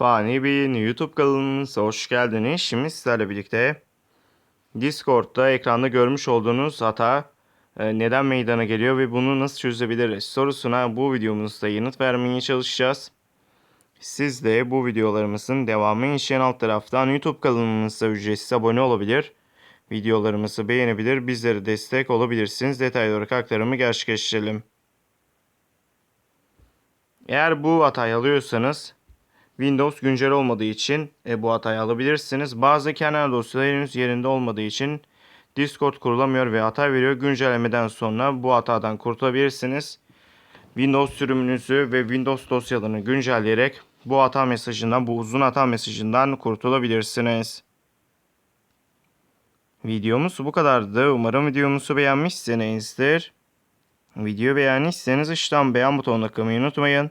Fani Bey'in YouTube kanalımıza hoş geldiniz. Şimdi sizlerle birlikte Discord'da ekranda görmüş olduğunuz hata e, neden meydana geliyor ve bunu nasıl çözebiliriz sorusuna bu videomuzda yanıt vermeye çalışacağız. Siz de bu videolarımızın devamı için alt taraftan YouTube kanalımıza ücretsiz abone olabilir. Videolarımızı beğenebilir, bizlere destek olabilirsiniz. Detaylı olarak aktarımı gerçekleştirelim. Eğer bu hatayı alıyorsanız Windows güncel olmadığı için e, bu hatayı alabilirsiniz. Bazı kenar dosyalar henüz yerinde olmadığı için Discord kurulamıyor ve hata veriyor. Güncellemeden sonra bu hatadan kurtulabilirsiniz. Windows sürümünüzü ve Windows dosyalarını güncelleyerek bu hata mesajından, bu uzun hata mesajından kurtulabilirsiniz. Videomuz bu kadardı. Umarım videomuzu beğenmişsinizdir. Video beğendiyseniz aşağıdan beğen butonuna tıklamayı unutmayın.